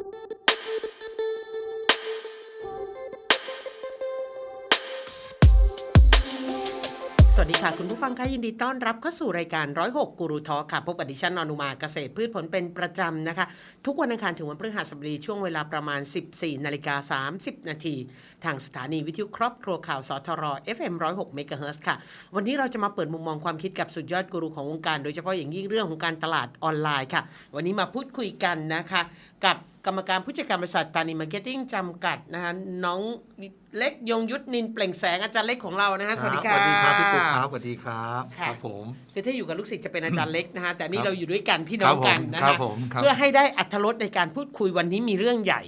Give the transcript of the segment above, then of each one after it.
สวัสดีค่ะ คุณผู้ฟังคะยินดีต้อนรับเข้าสู่รายการ106กูรูทอค่ะ พบกับดิฉันนอนุมาเกษตรพืชผลเป็นประจำนะคะ ทุกวันอังคารถึงวันพฤหัสบดีช่วงเวลาประมาณ 14นาฬิกา30 นาที ทางสถานีวิทยุครอบครัวข่าวสทร FM 106เมกะเฮิร์ค่ะ วันนี้เราจะมาเปิดมุมมองความคิดกับสุดยอดกูรูของวงการ โดยเฉพาะอย่างยิ่งเรื่องของการตลาดออนไลน์ค่ะ วันนี้มาพูดคุยกันนะคะ กับกรรมการผู้จัดการบริษัทตานีมาร์เก็ตติ้งจำกัดนะคะน้องเล็กยงยุทธนินเปล่งแสงอาจารย์เล็กของเรานะคะสวัสดีค่ะสวัสดีครับพี่ปุ๊กครับสวัสดีครับค่ะครับผมคือถ้าอยู่กับลูกศิษย์จะเป็นอาจารย์เล็กนะคะแต่นี่ครับเราอยู่ด้วยกันพี่น้องกันนะครัคะบผมครับเพื่อให้ได้อัธรสในการพูดคุยวันนี้มีเรื่องใหญ่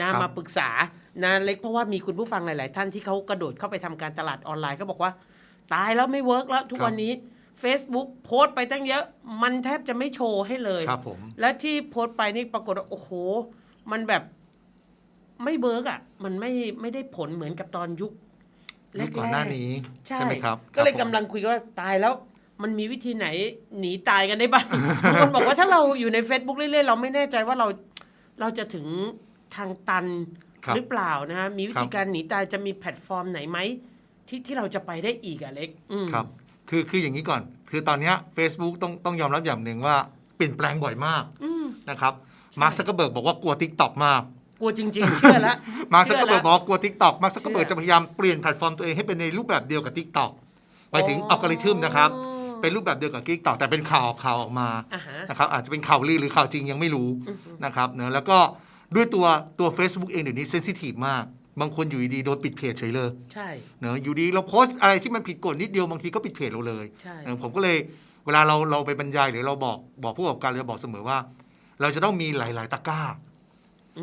นะครับมาปรึกษานะเล็กเพราะว่ามีคุณผู้ฟังหลาย ๆ ท่านที่เขากระโดดเข้าไปทำการตลาดออนไลน์เขาบอกว่า ตายแล้วไม่เวิร์กแล้วทุกวันนี้ Facebook โพสต์ไปตั้งเยอะ มันแทบจะไม่โชว์ให้เลย ครับผม และที่โพสต์ไปนี่ปรากฏว่าโอ้โห มันแบบไม่เวิร์กอะ มันไม่ไม่ได้ผลเหมือนกับตอนยุคแรยุกคๆก่อนหน้านี้ใช่ใช่ไหมครับก็เลยครับผมกำลังคุยกันว่าตายแล้ว มันมีวิธีไหนหนีตายกันได้บ้างบางคนบอกว่าถ้าเราอยู่ใน Facebook เรื่อยๆ เราไม่แน่ใจว่าเราเราจะถึงทางตันครับหรือเปล่านะฮะมีวิธีครับการหนีตายจะมีแพลตฟอร์มไหนไหมที่ที่เราจะไปได้อีกอะเล็กอืมครับ คือคืออย่างนี้ก่อน คือตอนเนี้ย Facebook ต้องต้องยอมรับอย่างหนึ่งว่าเปลี่ยนแปลงบ่อยมากอืมนะครับมาร์คซักเกอร์เบิร์กบอกว่ากลัว Tik t o อกมากกลัวจริงๆเชื่อแล้วมาร์คซักเกอร์เบิร์กเชื่บออกแล้วว่ากลัว Tik t o อกมาร์คซักเกอร์เบิร์กเชื่อจะพยายามเปลี่ยนแพลตฟอร์มตัวเองให้เป็นในรูปแบบเดียวกับ Tik t o อกหมายถึงอัลกอริทึมนะครับอ๋อเป็นรูปแบบเดียวกับ Tik t o อกแต่เป็นข่าวข่าวออกมาอ่าฮะนะครับอาจจะเป็นข่าวลือหรือข่าวจริงยังไม่รู้นะครับเนอะแล้วก็ด้วยตัวตัว Facebook เองเดี๋ยวนี้เซนซิทีฟมาก บางคนอยู่ดีๆโดนปิดเพจเฉยเลยใช่เนอะอยู่ดีเราโพสต์อะไรที่มันผิดกฎนิดเดียวบางทีก็ปิดเพจเราเลยใช่เนอะผมก็เลยเวลาเราเราไปบรรยายหรือเราบอกบอกผู้ประกอบการเราจะบอกเสมอว่า เราจะต้องมีหลาย ๆ ตะกร้า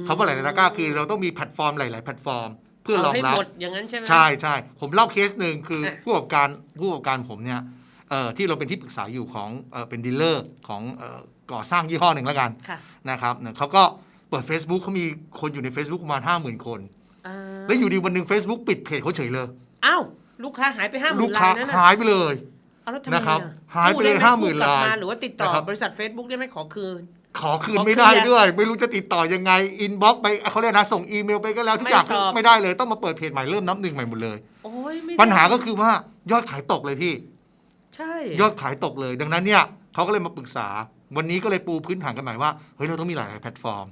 เขาบอกหลายๆตะกร้าคือเราต้องมีแพลตฟอร์มหลาย ๆ แพลตฟอร์ม เพื่อรองให้รับหมดอย่างนั้นใช่ไหมใช่ใช่ผมเล่าเคสหนึ่งคืออะผู้ประกอบการผู้ประกอบการผมเนี่ยเอ่อที่เราเป็นที่ปรึกษาอยู่ของเอ่อเป็นดีลเลอร์ของเอ่อก่อสร้างยี่ห้อหนึ่งแล้วกันค่ะนะครับเนี่ยเขาก็เปิด Facebook เขามีคนอยู่ใน Facebook ประมาณห้าหมื่นคนอ่า แล้วอยู่ดีวันหนึ่ง Facebook ปิดเพจเขาเฉยเลยอ้าวลูกค้าหายไปห้าหลูมื่กนค้าลายนั่นน่ะหายไปเลย เอาแล้วทำไมนะครับอ่หายไปเลยกู้ด้ห้าหมื่นกู้กลับลายมาหรือว่าติดต่อนะครับ บริษัท Facebook ได้ไหมขอคืน ขอคืนขอคืนไม่ได้ยังด้วย ไม่รู้จะติดต่อยังไงอินบ็อกไปเขาเรียกนะส่งอีเมลไปก็แล้วทุกอย่างไม่ตอบ ไม่ได้เลยต้องมาเปิดเพจใหม่เริ่มนับหนึ่งใหม่หมดเลย โอ้ยไม่ได้ปัญหาก็คือว่ายอดขายตกเลยพี่ ใช่ยอดขายตกเลย ดังนั้นเนี่ยเขาก็เลยมาปรึกษา วันนี้ก็เลยปูพื้นฐานกันใหม่ว่าเฮ้ยเราต้องมีหลายๆแพลตฟอร์ม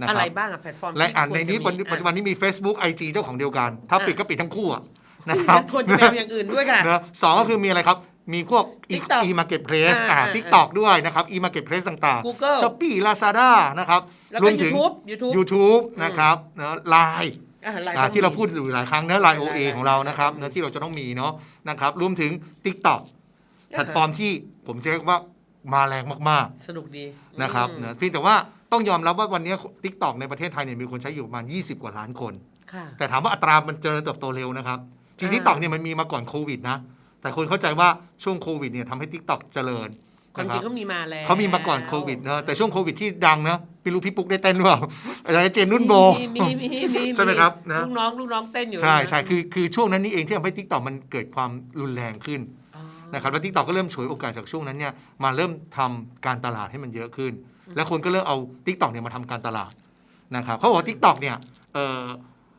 นะคอะไรรับบ้างอะแพลตฟอร์มและอ่านที่ในควรนี้จะปัจมีปัจจุบันนี้มี Facebook IG เจ้าของเดียวกัน ถ้าอะปิดก็ปิดทั้งคู่อะนะครับควรจะไปเอาอย่างอื่นด้วยค่ะ นะสองก็คือมีอะไรครับ มีพวก e TikTok e marketplace อ่าอ่าอ่า TikTok ด้วยนะครับ e marketplace ต่าง Google ๆ Shopee Lazada นะครับแล้วรก็ วมถึง YouTube YouTube YouTube นะครับนะไลน์ อะไลน์อ่าต้องที่เรามีพูดอยู่หลายครั้งนะไลน์ไลน์ OA ไลน์ของเรานะครับนะที่เราจะต้องมีเนาะนะครับรวมถึง TikTok แพลตฟอร์มที่ผมจะเรียกว่ามาแรงมากสนุกดีๆนะครับอืมนะเพียงแต่ว่า ต้องยอมรับว่าวันนี้ TikTok ในประเทศไทยเนี่ยมีคนใช้อยู่ประมาณ 20 กว่าล้านคน ค่ะ แต่ถามว่าอัตรามันเจริญเติบโตเร็วนะครับจริงอ่า TikTok เนี่ยมันมีมาก่อนโควิดนะ แต่คนเข้าใจว่าช่วงโควิดเนี่ยทำให้ TikTok เจริญความนะคจริรับงก็มีมาแล้วเขามีมาก่อนโควิดเนอะแต่ช่วงโควิดที่ดังนะพี่รู้พี่ปุ๊กได้เต้นหรือเปล่าอะไรนะเจนนุ่นโบ มีมีมีมีใช่ไหมครับนะ ลูกน้องลูกน้องเต้นอยู่ใช่นะใช่คือคือช่วงนั้นนี่เองที่ทำให้ TikTok มันเกิดความรุนแรงขึ้น อ๋อ นะครับแล้ว TikTok ก็เริ่มฉวยโอกาสจากช่วงนั้นเนี่ยมาเริ่มทำการตลาดให้มันเยอะขึ้น แล้วคนก็เริ่มเอา TikTok เนี่ยมาทำการตลาดนะครับเขาบอกว่า TikTok เนี่ยเออ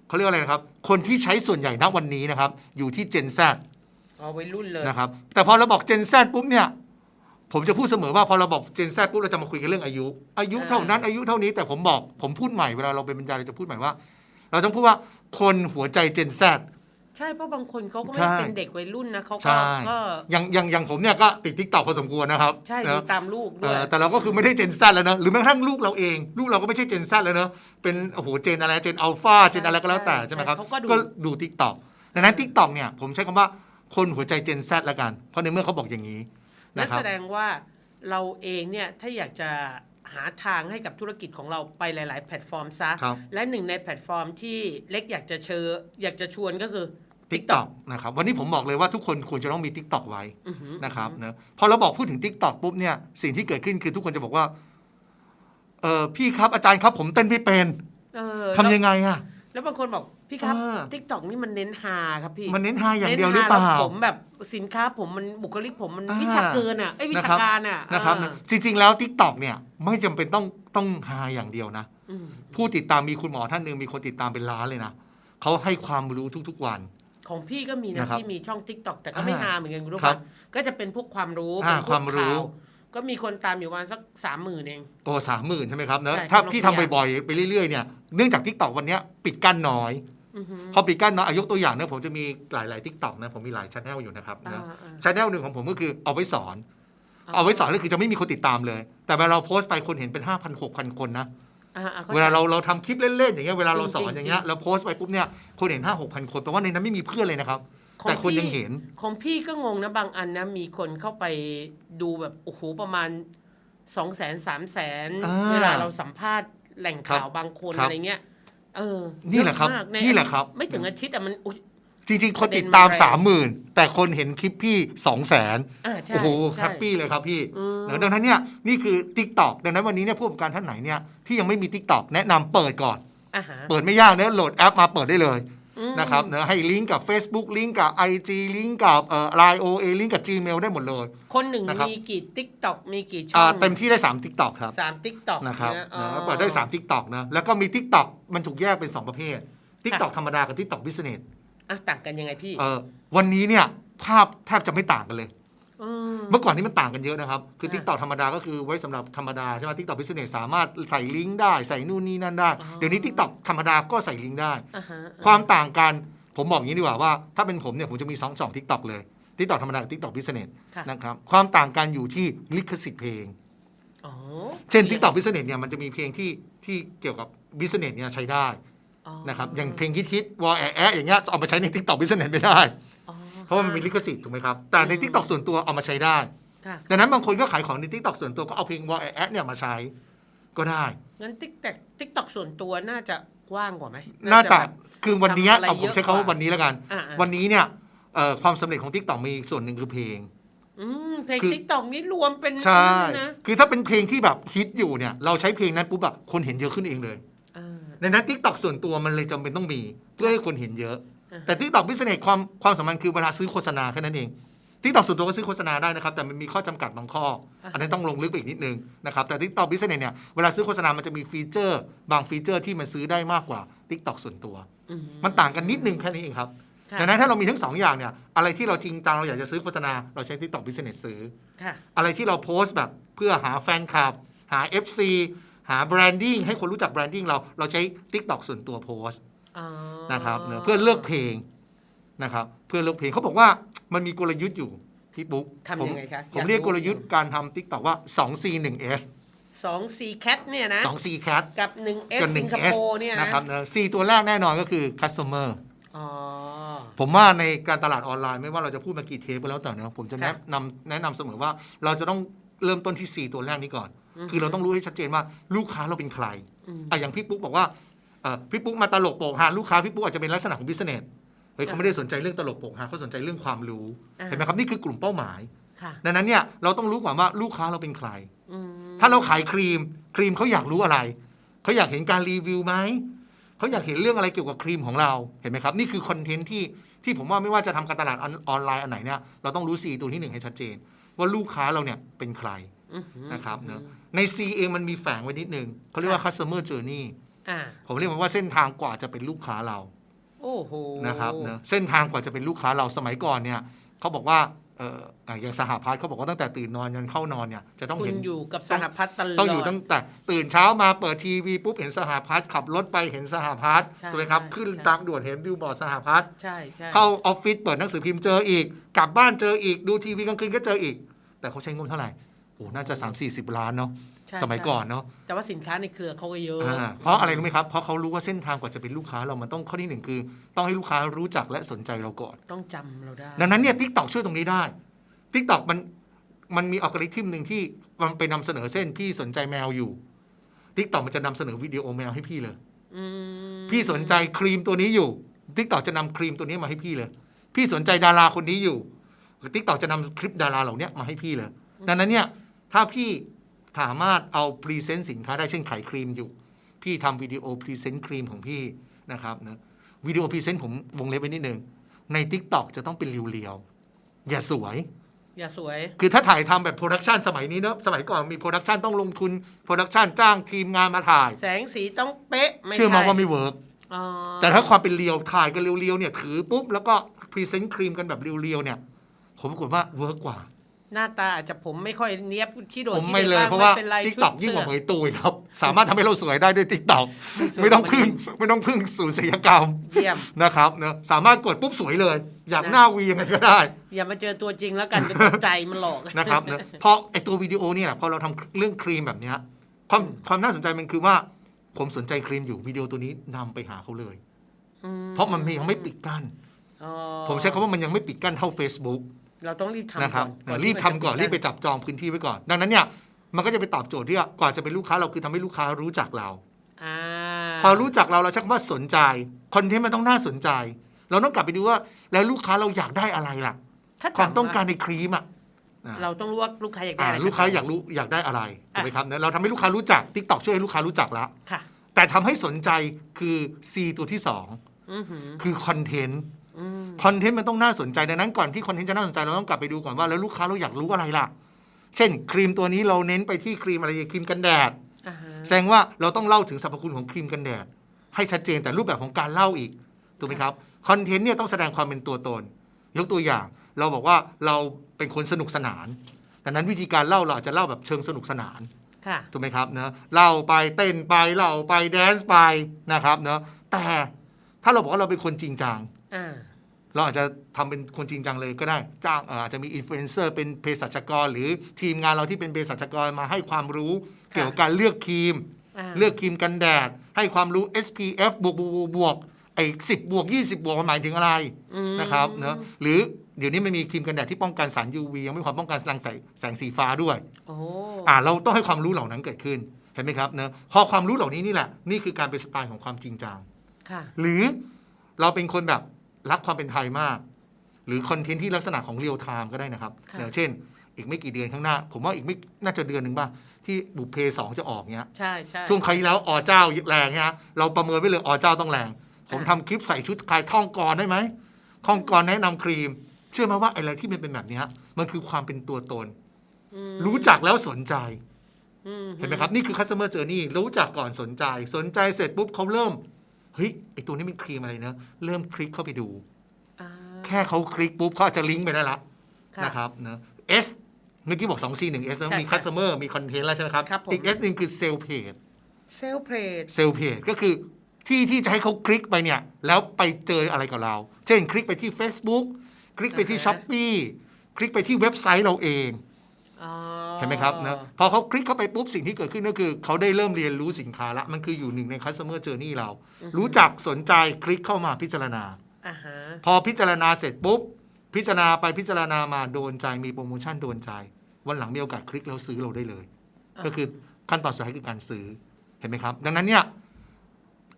เขาเรียกว่าอะไรนะครับ คนที่ใช้ส่วนใหญ่ณวันนี้นะครับ อยู่ที่ Gen Z เอาไว้รุ่นเลยนะครับ แต่พอเราบอก Gen Z ปุ๊บเนี่ยผมจะพูดเสมอว่าพอเราบอก Gen Z ปุ๊บเราจะมาคุยกันเรื่องอายุ อายุเท่านั้นอายุเท่านี้แต่ผมบอก ผมพูดใหม่เวลาเราไปบรรยายเราจะพูดใหม่ว่า เราต้องพูดว่าคนหัวใจ Gen Z ใช่เพราะบางคนเขาก็ใช่ไม่เป็นเด็กวัยรุ่นนะเขาใช่ก็ก็อย่างอย่างอย่างผมเนี่ยก็ติดทิกตอกพอสมควรนะครับ ใช่นะดูตามลูกเอด้วยอแต่เราก็คือไม่ได้เจนซแล้วนะหรือแม้กระทั่งลูกเราเอง ลูกเราก็ไม่ใช่เจนซแล้วเนอะเป็นโอ้โหเจนอะไรเจนอัลฟาเจนอะไรก็แล้วแต่ใช่ไหมครับเขาก็ดูก็ดูทิกตอกดังนั้นทิกตอกเนี่ยผมใช้คำว่าคนหัวใจเจนซแล้วกัน เพราะในเมื่อเขาบอกอย่างนี้นั่นะนครับแสดงว่าเราเองเนี่ยถ้าอยากจะหาทางให้กับธุรกิจของเราไปหลาย ๆ แพลตฟอร์มซะครับและหนึ่งในแพลตฟอร์มที่เล็กอยากจะเชิญอยากจะชวนก็คือ ทิกตอกนะครับวันนี้ผมบอกเลยว่าทุกคนควรจะต้องมีทิกตอกไว้อื้อหือนะครับเนอะพอเราบอกพูดถึงทิกตอกปุ๊บเนี่ยสิ่งที่เกิดขึ้นคือทุกคนจะบอกว่าเออพี่ครับอาจารย์ครับผมเต้นไม่เป็นเออทำยังไงอะแล้วบางคนบอกพี่ครับเออทิกตอกนี่มันเน้นฮาครับพี่มันเน้นฮาอย่างเดียวหรือเปล่าน้นฮแล้วผมแบบสินค้าผมมันบุคลิกผมมันอ่าวิชาเกินอะไอ้ยวิชาการอะนะครับเออจริง ๆ แล้ว Tik t o อกเนี่ยไม่จำเป็นต้องต้องฮาอย่างเดียวนะอืมผู้ติดตามมีคุณหมอท่านหนึ่งมีคนติดตามเป็นล้านเลยนะเขาให้ความรู้ทุกๆวัน ของพี่ก็มีนะนะครับที่มีช่องทิกตอกแต่ก็ไม่อ่าฮาเหมือนกันคุณผู้ครัฟับงก็จะเป็นพวกความรู้อ่าเป็นพความรู้ ข่ก็มีคนตามอยู่ประมาณสักสามหมื่นเองโอ้สามหมื่นใช่ไหมครับเนอะใช่ถ้าครับที่ลองทำตัวอย่างบ่อยๆไปเรื่อยๆเนี่ยเนื่องจากทิกตอกวันเนี้ยปิดกั้นน้อย อือฮึพอปิดกั้นน้อยอายกตัวอย่างนะผมจะมีหลายๆทิกตอกนะผมมีหลายช anel อยู่นะครับอ่านะอ่าช anel หนึ่งของผมก็คือเอาไว้สอนอ่าเอาไว้สอนก็คือจะไม่มีคนติดตามเลย แต่เวลาเราโพสต์ไปคนเห็นเป็น 5 0 0 0 6,000 คนนะอ่าอ่าข้ใจ เวลาเราเราทำคลิปเล่นๆอย่างเงี้ยเวลาเราสอนจริงๆอย่างเงี้ยเราโพสต์ไปปุ๊บเนี่ยคนเห็น5 6 0 0คนแปลว่าในนั้นไม่มีเพื่อนเลยนะครับของแต่คนพี่ยังเห็น ของพี่ก็งงนะบางอันนะมีคนเข้าไปดูแบบโอ้โหประมาณสองแสนสามแสนอ่าเวลาเราสัมภาษณ์แหล่งข่าวครับบางคนครับอะไรเงี้ยเออนี่แหละครับเยอมากในี่แหละครับ ไม่ถึงอาทิตย์อะมันอุ๊ย จริงๆ คนประเด็นติดตามมันแรงสามหมื่นแต่คนเห็นคลิปพี่2 0 0 0 0นอ่าใช่โอ้โหใช่แฮปปี้เลยครับพี่อืมเนอะดังนั้นเนี่ยนี่คือ Tik t o อกดังนั้นวันนี้เนี่ยผู้ประกอบการท่านไหนเนี่ยที่ยังไม่มี Tik t o อกแนะนำเปิดก่อนอ่าฮะเปิดไม่ยากเนะโหลดแอปมาเปิดได้เลยอืมนะครับเนอะให้ลิงก์กับ Facebook ลิงก์กับ IG ลิงก์กับเอ่อ Line OA ลิงก์กับ Gmail ได้หมดเลย คนหนึ่งนะครับมีกี่ติ๊กต็อกมีกี่ช่อ่าองเต็มที่ได้ 3 Tik t o อกครับสามติ๊กต็อกนะครับนะเนอะเปิดได้ 3 Tik t o อกนะแล้วก็มี Tik t o อกมันถูกแยกเป็น 2 ประเภท Tik t o อกธรรมดากับ Tik t o อก Business อะต่างกันยังไงพี่เออวันนี้เนี่ยภาพแทบจะไม่ต่างกันเลย อืม เมื่อก่อนนี้มันต่างกันเยอะนะครับ คือค่ะทิกตอกธรรมดาก็คือไว้สำหรับธรรมดาใช่ไหมทิกตอกพิเศษสามารถใส่ลิงก์ได้ใส่นู่นนี่นั่นได้ อ๋อ เดี๋ยวนี้ทิกตอกธรรมดาก็ใส่ลิงก์ได้ อ่าฮะความต่างกันผมบอกอย่างนี้ดีกว่าว่า ถ้าเป็นผมเนี่ยผมจะมีสองช่องทิกตอกเลยทิกตอกธรรมดากับทิกตอกพิเศษค่ะนะครับความต่างกันอยู่ที่ลิขสิทธิ์เพลง อ๋อ เช่นทิกตอกพิเศษเนี่ยมันจะมีเพลงที่ที่เกี่ยวกับบิสเนสเนี่ยใช้ได้อ๋อ นะครับอย่างเพลงฮิตๆวอลแอะแอะอย่างเงี้ยเอามาใช้ในทิกตอกบิสเนสไม่ได้อ๋อเพราะว่ามันมีลิขสิทธิ์ถูกไหมครับ แต่ในทิกตอกส่วนตัวเอามาใช้ได้ค่ะดังนั้นบางคนก็ขายของในทิกตอกส่วนตัวก็เอาเพลงวอลแอเนี่ยมาใช้ก็ได้งั้นติ๊กต็อกติ๊กต็อกส่วนตัวน่าจะกว้างกว่าไหมน่าจะแบบคือวันนี้ทำอะไรเอาผมใช้คำว่าเยอะกว่าวันนี้แล้วกันอ่าๆวันนี้เนี่ยเอ่อความสำเร็จของทิกตอกมีส่วนหนึ่งคือเพลงอืมเพลงคือติ๊กต็อกนี้รวมเป็นใช่นะคือถ้าเป็นเพลงที่แบบฮิตอยู่เนี่ย เราใช้เพลงนั้นปุ๊บแบบคนเห็นเยอะขึ้นเองเลย อ่าดังนั้นทิกตอกส่วนตัวมันเลยจำเป็นต้องมี เพื่อให้คนเห็นเยอะอ่าแต่ทิกตอกบิสเนสความความสำคัญคือเวลาซื้อโฆษณาแค่นั้นเองทิกตอกส่วนตัวก็ซื้อโฆษณาได้นะครับ แต่มันมีข้อจำกัดบางข้อ อันนั้นต้องลงลึกไปอีกนิดนึงนะครับ แต่ TikTok Business เนี่ยเวลาซื้อโฆษณามันจะมีฟีเจอร์ บางฟีเจอร์ที่มันซื้อได้มากกว่า TikTok ส่วนตัวอืมมันต่างกันนิดนึงแค่นี้เองครับค่ะดังนั้นถ้าเรามีทั้งสองอย่างเนี่ยอะไรที่เราจริงจังเราอยากจะซื้อโฆษณาเราใช้ TikTok Business ซื้อค่ะอะไรที่เราโพสต์แบบเพื่อหาแฟนคลับหา FC หาแบรนดิ้งให้คนรู้จักแบรนดิ้งเราเราใช้ TikTok ส่วนตัวโพสต์อ๋อนะครับเนอะเพื่อเลือกเพลงนะครับเพื่อเลือกเพลงเขาบอกว่ามันมีกลยุทธ์อยู่ที่บุ๊กทำยังไงคะผมเรียกกลยุทธ์การทำ TikTok ว่า 2C 1S สองซีแคทเนี่ยนะ 2C cat กับหนึ่งเอสกับสิงค 1S โปร์เนี่ยนะนะครับเนอะ C ตัวแรกแน่นอนก็คือ customer อ๋อผมว่าในการตลาดออนไลน์ไม่ว่าเราจะพูดมากี่เทปก็แล้วแต่เนอะผมจะแนะค่ะนำแนะนำเสมอว่าเราจะต้องเริ่มต้นที่ C ตัวแรกนี้ก่อน คือเราต้องรู้ให้ชัดเจนว่าลูกค้าเราเป็นใครอืมอะอย่างพี่ปุ๊กบอกว่าเอ่อพี่ปุ๊กมาตลกโปกฮาลูกค้าพี่ปุ๊กอาจจะเป็นลักษณะของบิสเนสเฮ้ยเขาไม่ได้สนใจเรื่องตลกโปกฮาเขาสนใจเรื่องความรู้อ่าเห็นไหมครับนี่คือกลุ่มเป้าหมายค่ะดังนั้นเนี่ยเราต้องรู้ก่อนว่าลูกค้าเราเป็นใครอืมถ้าเราขายครีม ครีมเขาอยากรู้อะไรเขาอยากเห็นการรีวิวไหมเขาอยากเห็นเรื่องอะไรเกี่ยวกับครีมของเราเห็นไหมครับ นี่คือคอนเทนต์ที่ที่ผมว่าไม่ว่าจะทำการตลาดออนออนไลน์อันไหนเนี่ยเราต้องรู้ C ตัวที่หนึ่งให้ชัดเจน ว่าลูกค้าเราเนี่ยเป็นใครอื้อหือ นะครับเนอะใน C เองมันมีแฝงไว้นิดนึงเขาเรียกว่า customer journey อ่าผมเรียกมันว่าเส้นทางกว่าจะเป็นลูกค้าเราโอ้โหนะครับเนอะเส้นทางกว่าจะเป็นลูกค้าเราสมัยก่อนเนี่ยเขาบอกว่าเอออะอย่างสหพัฒน์เขาบอกว่าตั้งแต่ตื่นนอนยันเข้านอนเนี่ยจะต้องคุเห็ณนอยู่กับสหพัฒน์ตลอดต้องอยู่ตั้งแต่ตื่นเช้ามาเปิดทีวีปุ๊บเห็นสหพัฒน์ขับรถไปเห็นสหพัฒน์ใช่ถูกไหมครับใช่ขึ้นใช่ทางด่วนเห็นบิลบอร์ดสหพัฒน์ใช่ใช่เข้าออฟฟิศเปิดหนังสือพิมพ์เจออีก กลับบ้านเจออีกดูทีวีกลางคืนก็เจออีก แต่เขาใช้งบเท่าไหร่ โอ้น่าจะ 3 4 0 ล้านเนาะใช่สมัยก่อนเนาะแต่ว่าสินค้าในเครือเขาก็เยอะ อ่าเพราะอะไรรู้ไหมครับ เพราะเขารู้ว่าเส้นทางกว่าจะเป็นลูกค้าเรามันต้องข้อที่หนึ่งคือ ต้องให้ลูกค้ารู้จักและสนใจเราก่อน ต้องจำเราได้ ดังนั้นเนี่ยทิกตอกช่วยตรงนี้ได้ทิกตอกมันมันมีอัลกอริทึมหนึ่งที่มันไปนำเสนอเส้นพี่สนใจแมวอยู่ทิกตอกมันจะนำเสนอวิดีโอแมวให้พี่เลย อืมพี่สนใจครีมตัวนี้อยู่ทิกตอกจะนำครีมตัวนี้มาให้พี่เลย พี่สนใจดาราคนนี้อยู่ทิกตอกจะนำคลิปดาราเหล่านี้มาให้พี่เลยดังนั้นเนี่ย ถ้าพี่สามารถเอาพรีเซนต์สินค้าได้เช่นขายครีมอยู่ พี่ทำวิดีโอพรีเซนต์ครีมของพี่นะครับนะวิดีโอพรีเซนต์ผมวงเล็บไว้นิดนึง ใน t ิ k t o k จะต้องเป็นเรียวๆ อย่าสวย อย่าสวย คือถ้าถ่ายทำแบบโปรดักชันสมัยนี้เนอะสมัยก่อนมีโปรดักชันต้องลงทุนโปรดักชันจ้างทีมงานมาถ่าย แสงสีต้องเป๊ะไม่เชื่อมาใช่ว่าไม่เวิร์กอ๋อแต่ถ้าความเป็นเรียวถ่ายกันเรียวๆเนี่ยถือปุ๊บแล้วก็พรีเซนต์ครีมกันแบบเรียวๆเนี่ยผมปรากฏว่าเวิร์กกว่า หน้าตาอาจจะผมไม่ค่อยเนี้ยบชี้โดดผมชี้ไม่ด่เลยบ้งเพราะว่าไม่ป็นไรทิกตอกชุดยิ่งกว่าเหมสื้ยตูอีกครับ สามารถทำให้เราสวยได้ด้วยทิกตอกสวยไม่ต้องกว่าพึ่งมันไม่ต้องพึ่งสู่ศิลปกรรมเยี่ยมนะครับเนอะสามารถกดปุ๊บสวยเลย อยากนะหน้าวียังไงก็ได้ อย่ามาเจอตัวจริงแล้วกันจะตกใจมันหลอกนะครับเนอะเพราะไอตัววิดีโอนี่แหละพอเราทำเรื่องครีมแบบเนี้ยความความน่าสนใจมันคือว่า ผมสนใจครีมอยู่วิดีโอตัวนี้นำไปหาเขาเลยอืมเพราะมันยังไม่ปิดกั้นอ๋อผมใช้คำว่ามันยังไม่ปิดกั้นเท่า Facebook เราต้องรีบทำนะครับก่อนรีบทำก่อนรีบไปจับจองพื้นที่ไว้ก่อน ดังนั้นเนี่ยมันก็จะไปตอบโจทย์ที่ว่ากว่าจะเป็นลูกค้าเราคือทำให้ลูกค้ารู้จักเรา อ่าพอรู้จักเราเราใช้คำว่าสนใจคอนเทนต์มันต้องน่าสนใจ เราต้องกลับไปดูว่าแล้วลูกค้าเราอยากได้อะไรล่ะ ถ้าความถต้องการในครีมอะอ่าเราต้องรู้ว่าลูกค้าอยากได้อ่าอะไรลูกค้าอยากรู้อยากได้อะไรถูกไหมครับเนี่ยเราทำให้ลูกค้ารู้จัก t ิ k t o k ช่วยให้ลูกค้ารู้จักแล้วค่ะ แต่ทำให้สนใจคือ C ตัวที่สองอือหือคือคอนเทนต์อืม คอนเทนต์มันต้องน่าสนใจดังนั้นก่อนที่คอนเทนต์จะน่าสนใจเราต้องกลับไปดูก่อนว่าแล้วลูกค้าเราอยากรู้อะไรล่ะ เช่น ครีมตัวนี้เราเน้นไปที่ครีมอะไรครีมกันแดดอ่าฮะแสดงว่าเราต้องเล่าถึงสรรพคุณของครีมกันแดด ให้ชัดเจนแต่รูปแบบของการเล่าอีกถูกไหมครับคอนเทนต์เนี่ยต้องแสดงความเป็นตัวตน ยกตัวอย่าง เราบอกว่าเราเป็นคนสนุกสนาน ดังนั้นวิธีการเล่าเราอาจจะเล่าแบบเชิงสนุกสนานค่ะถูกไหมครับเนะเล่าไปเต้นไปเล่าไปแดนซ์ไปนะครับเนะแต่ถ้าเราบอกว่าเราเป็นคนจริงจังอ่า เราอาจจะทำเป็นคนจริงจังเลยก็ได้จ้างเอ่ออาจจะมีอินฟลูเอนเซอร์เป็นเภสัชกร หรือทีมงานเราที่เป็นเภสัชกรมาให้ความรู้ เกี่ยวกับการเลือกครีมอ่าเลือกครีมกันแดด ให้ความรู้ SPF บวกบวกบวกบวกไอ้สิบบวกยี่สิบบวกมันหมายถึงอะไรอืมนะครับเนอะหรือเดี๋ยวนี้มันมีครีมกันแดดที่ป้องกันสาร UV ยังไม่ความป้องกันรังแสงแสงสีฟ้าด้วยโอ้อ่าเราต้องให้ความรู้เหล่านั้นเกิดขึ้นเห็นไหมครับเนอะพอความรู้เหล่านี้นี่แหละนี่คือการเป็นสไตล์ของความจริงจังค่ะหรือเราเป็นคนแบบ รักความเป็นไทยมาก หรือคอนเทนต์ที่ลักษณะของเรียลไทม์ก็ได้นะครับค่ะอย่างเช่น อีกไม่กี่เดือนข้างหน้า ผมว่าอีกไม่น่าจะเดือนหนึ่งป่ะที่บุพเพสองจะออกเนี้ยใช่ใช่ช่วงคราวที่แล้วอเจ้าแรงฮะเราประเมินไว้เลยอเจ้าต้องแรง ผมอะทำคลิปใส่ชุดคลายท่องกรได้ไหมท่องกรแนะนำครีม เชื่อไหมว่าอะไรที่มันเป็นแบบเนี้ยมันคือความเป็นตัวตนอืมรู้จักแล้วสนใจอืเห็นไหมครับ นี่คือ customer journey รู้จักก่อนสนใจ สนใจเสร็จปุ๊บเขาเริ่ม เฮ้ยไอตัวนี้เป็นครีมอะไรเนะเริ่มคลิกเข้าไปดูอ่าแค่เขาคลิกปุ๊บเขาอาจจะลิงก์ไปได้ละค่ะนะครับเนะ S เมื่อกี้บอก 2 C 1 S แล้วใช่มีค่ะ customer มี content แล้วใช่ไหมครับครับผมอีก S หนึ่งคือ sale page เซลเพลท sale page ก็คือที่ที่จะให้เขาคลิกไปเนี่ย แล้วไปเจออะไรกับเรา เช่นคลิกไปที่ Facebook คลิกไปที่ Shopee คลิกไปที่เว็บไซต์เราเองอ๋อ เห็นไหมครับนะพอเขาคลิกเข้าไปปุ๊บสิ่งที่เกิดขึ้นก็คือ เขาได้เริ่มเรียนรู้สินค้าละมันคืออยู่หนึ่งใน customer journey เรา รู้จักสนใจคลิกเข้ามาพิจารณาอ่าฮะพอพิจารณาเสร็จปุ๊บ พิจารณาไปพิจารณามาโดนใจมีโปรโมชั่นโดนใจ วันหลังมีโอกาสคลิกแล้วซื้อเราได้เลย ก็คือขั้นตอนสุดท้ายคือการซื้อเห็นไหมครับ ดังนั้นเนี่ย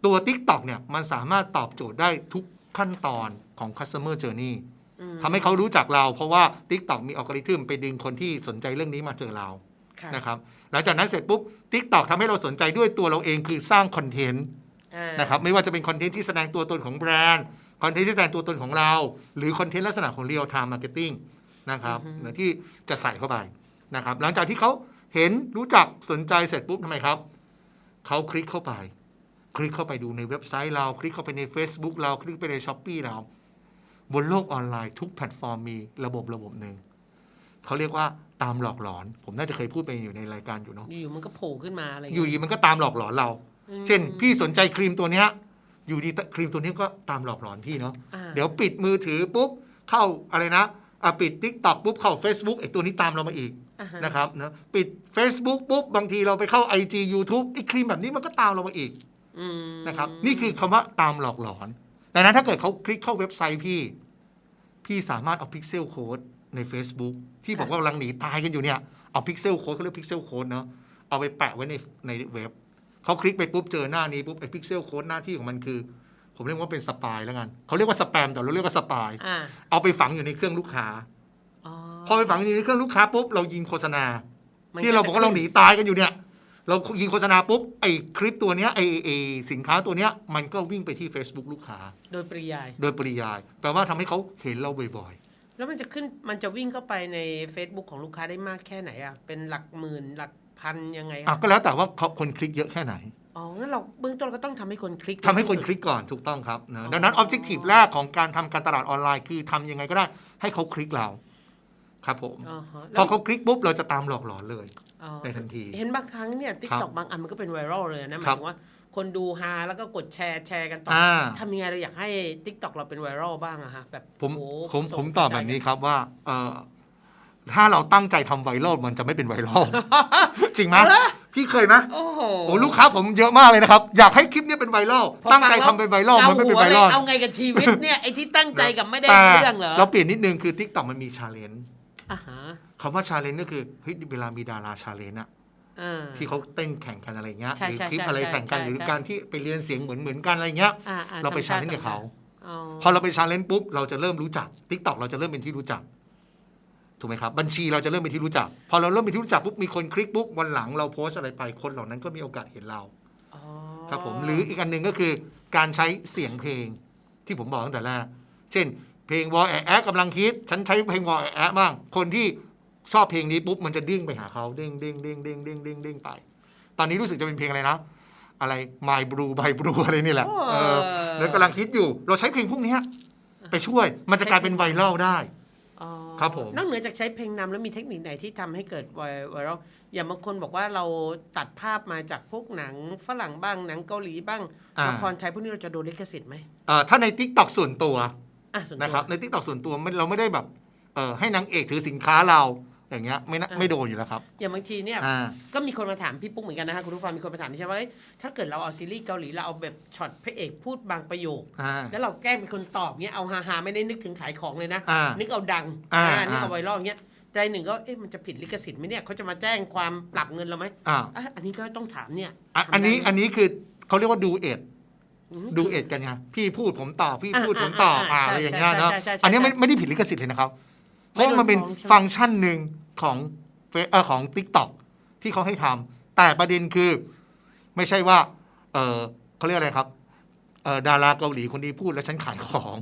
ตัว TikTok เนี่ยมันสามารถตอบโจทย์ได้ทุกขั้นตอนของ customer journey อืม ทำให้เขารู้จักเรา เพราะว่า TikTok มีอัลกอริทึมไปดึงคนที่สนใจเรื่องนี้มาเจอเราค่ะนะครับหลังจากนั้นเสร็จปุ๊บ TikTok ทำให้เราสนใจด้วยตัวเราเองคือสร้างคอนเทนต์อ่านะครับไม่ว่าจะเป็นคอนเทนต์ที่แสดงตัวตนของแบรนด์คอนเทนต์ที่แสดงตัวตนของเรา หรือคอนเทนต์ลักษณะของ real time marketing นะครับนะที่จะใส่เข้าไปนะครับหลังจากที่เขาเห็นรู้จักสนใจเสร็จปุ๊บทำไมครับเขาคลิกเข้าไป คลิกเข้าไปดูในเว็บไซต์เรา คลิกเข้าไปใน Facebook เราคลิกไปใน s h อ p e e เรา บนโลกออนไลน์ทุกแพลตฟอร์มมีระบบระบบหนึ่งเขาเรียกว่าตามหลอกหลอน ผมน่าจะเคยพูดไปอยู่ในรายการอยู่เนาะอยู่ๆมันก็โผล่ขึ้นมาอะไรอยู่ดีมันก็ตามหลอกหลอนเรา เช่น พี่สนใจครีมตัวเนี้ย อยู่ดีครีมตัวนี้ก็ตามหลอกหลอนพี่เนาะอ่าเดี๋ยวปิดมือถือปุ๊บเข้าอะไรนะอะปิด t ิ k t o k ปุ๊บเข้า Facebook ไอ้ตัวนี้ตามเรามาอีกอ่าฮะนะครับนะปิด Facebook ปุ๊บบางทีเราไปเข้า IG YouTube ไอ้ครีมแบบนี้มันก็ตามเรามาอีกอืมนะครับนี่คือคำว่าตามหลอกหลอน ดังนั้นถ้าเกิดเขาคลิกเข้าเว็บไซต์พี่ พี่สามารถเอาพิกเซลโค้ดใน Facebook ที่บอกว่ากำลังหนีตายกันอยู่เนี่ย เอาพิกเซลโค้ดเขาเรียกพิกเซลโค้ดเนาะเอาไปแปะไว้ในในเว็บเขาคลิกไปปุ๊บเจอหน้านี้ปุ๊บไอ้พิกเซลโค้ดหน้าที่ของมันคือ ผมเรียกว่าเป็นสปายแล้วกันเขาเรียกว่าสแปมแต่เราเรียกว่าสปายอ่าเอาไปฝังอยู่ในเครื่องลูกค้าอ๋อพอไปฝังอยู่ในเครื่องลูกค้าปุ๊บเรายิงโฆษณา มันที่เราบอกว่าเราหนีตายกันอยู่เนี่ย เรายิงโฆษณาปุ๊บไอ้คลิปตัวเนี้ยไอ้ไอ้สินค้าตัวเนี้ยมันก็วิ่งไปที่ Facebook ลูกค้า โดยปริยาย โดยปริยาย แปลว่าทำให้เขาเห็นเราบ่อยแล้วมันจะขึ้นมันจะวิ่งเข้าไปใน Facebook ของลูกค้าได้มากแค่ไหนอะ เป็นหลักหมื่นหลักพันยังไงอะอะก็แล้วแต่ว่าเขาคนคลิกเยอะแค่ไหนอ๋องั้นเราเบื้องต้นเราก็ต้องทำให้คนคลิก ทำให้คนเยอะคที่สุดลิกก่อนถูกต้องครับนะอ๋อดังนั้นออบเจกตีฟแรกของการทำการตลาดออนไลน์คือทำยังไงก็ได้ให้เขาคลิกเรา ครับผมอ๋อฮะพอเขาคลิกปุ๊บเราจะตามหลอกหลอนเลยอ๋อ ในทันที เห็นบางครั้งเนี่ยติ๊กครัต็อบกบางอันมันก็เป็นไวรัลเลยนะหครัมายบถึงว่าคนดูฮาแล้วก็กดแชร์แชร์กันต่ออ่าทำยังไงเราอยากให้ติ๊กต็อกเราเป็นไวรัลบ้างอะฮะแบบผมโอ้โหผมส่งผมตอบใจแบบนี้ครับว่าเออถ้าเราตั้งใจทำไวรัลมันจะไม่เป็นไวรัลจริงไหมพี่เคยไหมโอ้โหโอ้ลูกค้าผมเยอะมากเลยนะครับ อยากให้คลิปเนี้ยเป็นไวรัลพอตั้งใจฟังแล้วทำเป็นไวรัลมันไม่เป็นไวรัลเอาไงกับชีวิตเนี่ยไอ้ที่ตั้งใจกับไม่ได้แต่เรื่องเหรอเราเปลี่ยนนิดนึงคือ t ิ k t o k มันมีชาเลนจ์ อ่าฮะคำว่าชาเลนจ์ก็คือเฮ้ยเวลามีดาราชาเลนจ์อะอ่าที่เขาเต้นแข่งกันอะไรเงี้ยใช่หรือใช่คลิปใช่อะไรใช่แข่งกันใช่หรือใช่การที่ไปเรียนเสียงเหมือนเหมือนกันอะไรเงี้ยอ่อ่เราไปทำชาเลนจ์กับเขาอ๋อพอเราไปชาเลนจ์ปุ๊บเราจะเริ่มรู้จัก t ิ k t o k เราจะเริ่มเป็นที่รู้จักถูกไหมครับบัญชีเราจะเริ่มเป็นที่รู้จัก พอเราเริ่มเป็นที่รู้จักปุ๊บมีคนคลิกปุ๊บวันหลังเราโพสต์อะไรไปคนเหล่านั้นก็มีโอกาสเห็นเราอ๋อครับผมหรืออีกอันหนึ่งก็คือการใช้เสียงเพลงที่ผมบอกตั้งแต่แรกเช่น เพลงวอลแอะแอะกำลังคิด ฉันใช้เพลงวอลแอะแอะบ้างคนที่ ชอบเพลงนี้ปุ๊บมันจะดิ้งไปหาเขาเด้งเด้งเด้งเด้งเด้งเด้งเด้งไป ตอนนี้รู้สึกจะเป็นเพลงอะไรนะ อะไร My Blue by Blue อะไรนี่แหละโอ้เออแล้วกำลังคิดอยู่ เราใช้เพลงพวกเนี้ยไปช่วยมันจะกลายเป็นไวรัลได้อ๋อครับผมนอกเหนือจากใช้เพลงนำแล้วมีเทคนิคไหนที่ทำให้เกิดไวไวรัลอย่างบางคนบอกว่าเราตัดภาพมาจากพวกหนังฝรั่งบ้างหนังเกาหลีบ้างอ่าละครไทยพวกนี้เราจะโดนลิขสิทธิ์ไหมเอ่อถ้าใน t ิ k t o k ส่วนตัวอะส่วนตัวนะครับใน t ิ k t o k ส่วนตัวไม่เราไม่ได้แบบเออให้นางเอกถือสินค้าเรา อย่างเงี้ยไม่น่า ไม่โดนอยู่แล้วครับ อย่างบางทีเนี่ยอ่า ก็มีคนมาถามพี่ปุ๊กเหมือนกันนะคะคุณผู้ฟังมีคนมาถามใช่ไหมว่าเอ้ยถ้าเกิดเราเอาซีรีส์เกาหลีเราเอาแบบช็อตพระเอกพูดบางประโยค อ่า แล้วเราแกล้งเป็นคนตอบเนี้ยเอาฮาฮาๆไม่ได้นึกถึงขายของเลยนะ อ่านึกเอาดังอ่าอ่านึกเอาอ่า ไวรัลเงี้ยใจหนึ่งก็เอ๊ะมันจะผิดลิขสิทธิ์ไหมเนี่ยเขาจะมาแจ้งความปรับเงินเราไหมอ่าอะอันนี้ก็ต้องถามเนี่ยอะทำได้อันนี้ไหมอันนี้คือเขาเรียกว่าดูเอ็ดอืมดูเอ็ดกันไงพี่พูดผมตอบพี่อ่าพูดผมอ่าตอบอ่าอ่าใช่อะไรอย่างเงี้ยเนาะใช่ใช่ใช่อันนี้ไม่ใช่ไม่ได้ผิดลิขสิทธิ์เลยนะครับ เพไม่ราะมันเป็นโดนฟ้องใช่ไหม ฟังก์ชันหนึ่ง ของเฟซเออของ t ิ k t o k ที่เขาให้ทำแต่ประเด็นคือไม่ใช่ว่า เออเขาเรียกอะไรครับเออดาราเกาหลีคนนี้พูดแล้วฉันขายของ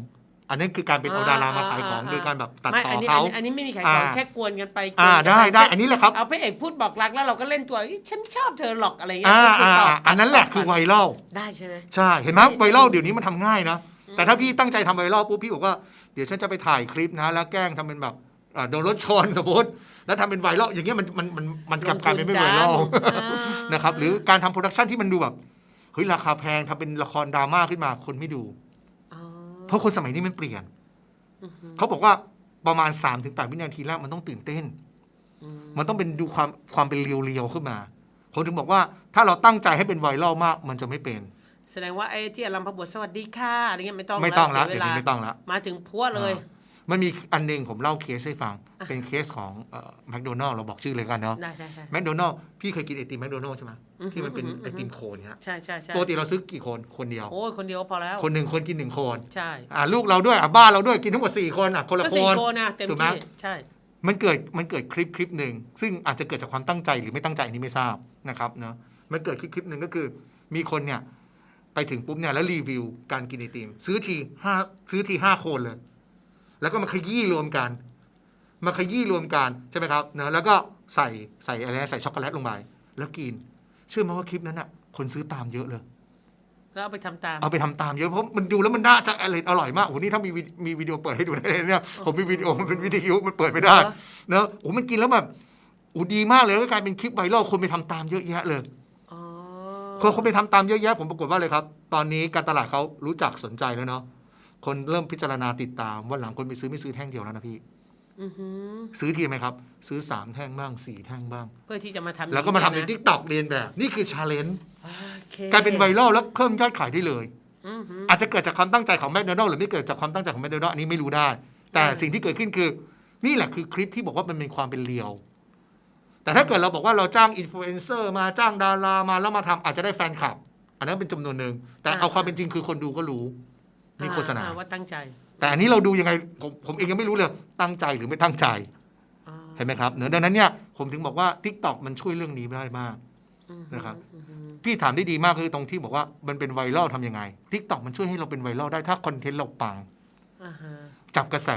อันนั้นคือการเป็นเอาดารามาขายของโดยการแบบตัดไม่ต่ออันนี้เขาอันนี้อันนี้ไม่มีขายของอ่าแค่กวนกันไปกวนอ่ากันปได้ได้อันนี้แหละครับเอาพระเอกพูดบอกรักแล้วเราก็เล่นตัวเอ้ยฉันชอบเธอหรอกอะไรเงี้ยอ่าก็คืออ่าตบอ่าอันนั้นแหละคือไวรัลได้ใช่ไหมใช่เห็นไหมไวรัลเดี๋ยวนี้มันทำง่ายนะแต่ถ้าพี่ตั้งใจทำไวรัลปุ๊บพี่บอกว่าเดี๋ยวฉันจะไปถ่ายคลิปนะ แล้วแกล้งทำเป็นแบบ อ่าโดนรถชนสมมติแล้วทำเป็นไวรัลอย่างเงี้ยมันมันมันมันกลับกลายเป็นไม่ไวรัลอ่านะครับหรือการทำโปรดักชันที่มันดูแบบเฮ้ยราคาแพงทำเป็นละครดราม่าขึ้นมาคนไม่ดูอ๋อเพราะคนสมัยนี้มันเปลี่ยนอือหือเขาบอกว่าประมาณ3-8วินาทีแรกมันต้องตื่นเต้นอืมมันต้องเป็นดูความความเป็นเรียวๆขึ้นมาผมถึงบอกว่าถ้าเราตั้งใจให้เป็นไวรัลมากมันจะไม่เป็น แสดงว่าไอ้ที่อลัมพบทสวัสดีค่ะอะไรเงี้ยไม่ต้องไม่ต้องแล้วสีเดี๋ยวนี้ไม่ต้องแล้วมาถึงพัวเลย มันมีอันหนึ่งผมเล่าเคสให้ฟังอะเป็นเคสของแมคโดนัลล์เราบอกชื่อเลยกันเนาะได้ได้ได้ แมคโดนัลล์พี่เคยกินไอติมแมคโดนัลล์ใช่ไหมอือหือที่มันเป็นอือหือไอติมโคนเนี่ยใช่ใช่ใช่ปกติเราซื้อกี่คนคนเดียว โอ้ยคนเดียวพอแล้ว คนหนึ่งคนกินหนึ่งคนใช่อ่าลูกเราด้วยอะบ้านเราด้วยกินทั้งหมดสี่คนอะคนละก็คสี่นโคนนะเต็มถูกไหม ที่ใช่ มันเกิดมันเกิดคลิปคลิปหนึ่งซึ่งอาจจะเกิดจากความตั้งใจหรือไม่ตั้งใจอันนี้ไม่ทราบนะครับเนาะมันเกิดคลิปคลิปหนึ่งก็คือ มีคนเนี่ยไปถึงปุ๊บเนี่ยแล้วรีวิวการกินไอติมซื้อทีห้าซื้อทีห้าคนเลย แล้วก็มาขยี้รวมกัน มาขยี้รวมกันใช่ไหมครับเนอะแล้วก็ใส่ใส่อะไรนะใส่ช็อกโกแลตลงไปแล้วกิน เชื่อไหมว่าคลิปนั้นอะ คนซื้อตามเยอะเลยแล้วเอาไปทำตาม เอาไปทำตามเยอะเพราะมันดูแล้วมันน่าจะอร่อยอร่อยมากโอ้โหนี่ถ้ามีวิดีมีวิดีโอเปิดให้ดูได้เลยเนี่ยผมมีวิดีโอมันเป็นวิทยุมันเปิดไม่ได้เหรอเนอะโอ้มันกินแล้วแบบโอ้ดีมากเลยก็กลายเป็นคลิปไวรัลคนไปทำตามเยอะแยะเลยอ๋อพอคนไปทำตามเยอะแยะผมปรากฏว่าเลยครับ ตอนนี้การตลาดเขารู้จักสนใจแล้วเนาะ คนเริ่มพิจารณาติดตามวันหลังคนไปซื้อไม่ซื้อแท่งเดียวแล้วนะพี่อือหือซื้อทีไหมครับ ซื้อสามแท่งบ้างสี่แท่งบ้าง เพื่อที่จะมาทำแล้วก็มาทำในอย่งทิกตอกเรียนแบบ นี่คือชาเลนจ์โอเคกลายเป็นไวรัลแล้วเพิ่มยอดขายได้เลยอือหืออาจจะเกิดจากความตั้งใจของแมคโดนัลล์หรือไม่เกิดจากความตั้งใจของแมคโดนัลล์อันนี้ไม่รู้ได้ แต่อืมสิ่งที่เกิดขึ้นคือ นี่แหละคือคลิปที่บอกว่ามันเป็นความเป็นเรียว แต่ถ้าเกิดเราบอกว่าเราจ้างอินฟลูเอนเซอร์มาจ้างดารามาแล้วมาทำอาจจะได้แฟนคลับ อันนั้นเป็นจำนวนหนึ่งแต่เอาความเป็นจริงคือคนดูก็รู้ มีโฆษณา อ่ว่าตั้งใจแต่อันนี้เราดูยังไงผมผมเองยังไม่รู้เลย ตั้งใจหรือไม่ตั้งใจ อ่าเห็นไหมครับเนอะดังนั้นเนี่ยผมถึงบอกว่า t ิ k t o k มันช่วยเรื่องนี้ได้มาก อือหือนะครับ อือหือพี่ถามได้ดีมากคือตรงที่บอกว่ามันเป็นไวรัลทำยังไง t ิ k t o k มันช่วยให้เราเป็นไวรัลได้ถ้าคอนเทนต์เราปัง อ่าฮะจับกระแส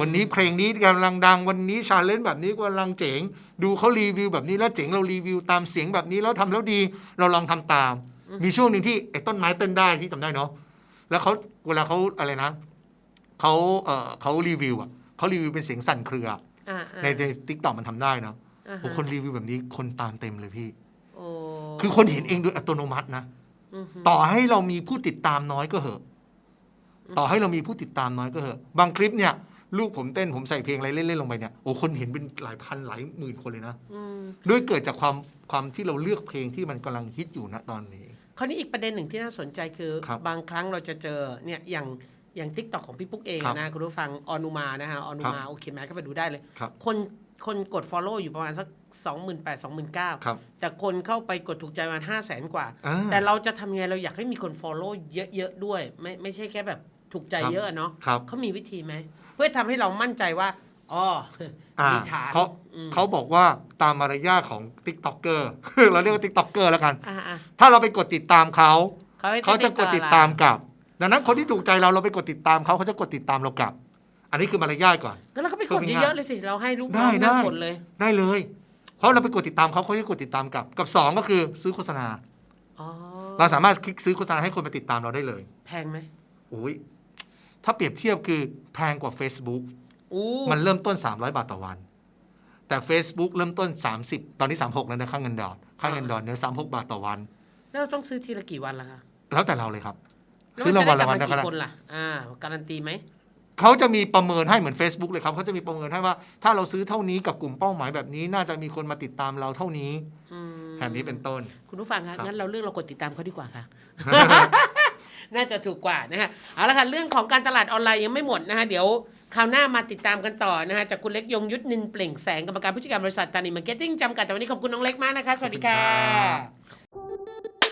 วันนี้เพลงนี้กำลังดัง วันนี้ชาเลนจ์แบบนี้กำลังเจ๋ง ดูเขารีวิวแบบนี้แล้วเจ๋งเรารีวิวตามเสียงแบบนี้แล้วทำแล้วดี เราลองทำตาม มีช่วงหนึ่งที่ไอ้ต้นไม้เต้นได้พี่จำได้เนาะ แล้วเขาเวลาเขาอะไรนะเขาเออเขารีวิวอะเขารีวิวเป็นเสียงสั่นเครืออ่าในในทิกตอกมันทำได้เนาะอ่าโอ้คนรีวิวแบบนี้คนตามเต็มเลยพี่โอ้คือคนเห็นเองโดยอัตโนมัตินะอือฮึต่อให้เรามีผู้ติดตามน้อยก็เหอะ ต่อให้เรามีผู้ติดตามน้อยก็เหอะ บางคลิปเนี่ย ลูกผมเต้นผมใส่เพลงอะไรเล่นๆลงไปเนี่ยโอ้คนเห็นเป็นหลายพันหลายหมื่นคนเลยนะอืมด้วยเกิดจากความความที่เราเลือกเพลงที่มันกำลังฮิตอยู่นะตอนนี้ คราวนี้อีกประเด็นหนึ่งที่น่าสนใจคือครับบางครั้งเราจะเจอเนี่ยอย่างอย่างทิกตอกของพี่ปุ๊กเองครับนะคุณผู้ฟังออนุมานะฮะออนุมาครับโอเคแมก็ไปดูได้เลยครับคนคนกด Follow อยู่ประมาณสัก 2 8 0 0 0 2 9 0 0ครับแต่คนเข้าไปกดถูกใจประมาณ5 0 0แสนกว่า อ่า แต่เราจะทำยังไงเราอยากให้มีคน Follow เยอะ ๆ ด้วย ไม่ไม่ใช่แค่แบบถูกใจครับเยอะอะเนาะครับ เขามีวิธีไหม เพื่อทำให้เรามั่นใจว่า อ๋ออ่ามีฐานเขาอืมเขาบอกว่าตามมารยาทของ t ิ k t o k เกอร์ เราเรียกว่า t ิ k t o k เกอร์แล้วกัน อ่าอ่าถ้าเราไปกดติดตามเขาเขาให้เขาจะกดติดตามกลับ ดังนั้นคนที่ถูกใจเราเราไปกดติดตามเขาเขาจะกดติดตามเรากลับ อันนี้คือมารยาทก่อน งั้นเราก็ไปกดก็ง่ายเยอะๆเลยสิ เราให้ลูกได้น้องได้มากดเลย ได้เลย เพราะเราไปกดติดตามเขาเขาจะกดติดตามกลับ กับสองก็คือซื้อโฆษณา อ๋อเราสามารถคลิกซื้อโฆษณาให้คนมาติดตามเราได้เลยแพงไหมโอ้ยถ้าเปรียบเทียบคือแพงกว่า Facebook อู้ มันเริ่มต้น 300 บาทต่อวัน แต่ Facebook เริ่มต้น 30 ตอนนี้ 36 แล้วนะค่าเงินดอลค่าเงินดอลเนี่ย36บาทต่อวัน แล้วเราต้องซื้อทีละกี่วันล่ะคะแล้วแต่เราเลยครับแล้วซื้อมัรางวัลจะรางวัลได้ได้กลับก็มาได้กี่คนล่ะอ่าการันตีไหม เขาจะมีประเมินให้เหมือน Facebook เลยครับเขาจะมีประเมินให้ว่า ถ้าเราซื้อเท่านี้กับกลุ่มเป้าหมายแบบนี้ น่าจะมีคนมาติดตามเราเท่านี้อืม แบบนี้เป็นต้น คุณผู้ฟังคะครับงั้นเราเลือกเรากดติดตามเขาดีกว่าค่ะ น่าจะถูกกว่านะฮะ เอาละค่ะ เรื่องของการตลาดออนไลน์ยังไม่หมดนะฮะ เดี๋ยว คราวหน้ามาติดตามกันต่อนะคะจากคุณเล็กยงยุทธนินเปล่งแสงกรรมการผู้จัดการบริษัทตานีมาร์เก็ตติ้งจำกัดแต่วันนี้ขอบคุณน้องเล็กมากนะคะ สวัสดีค่ะ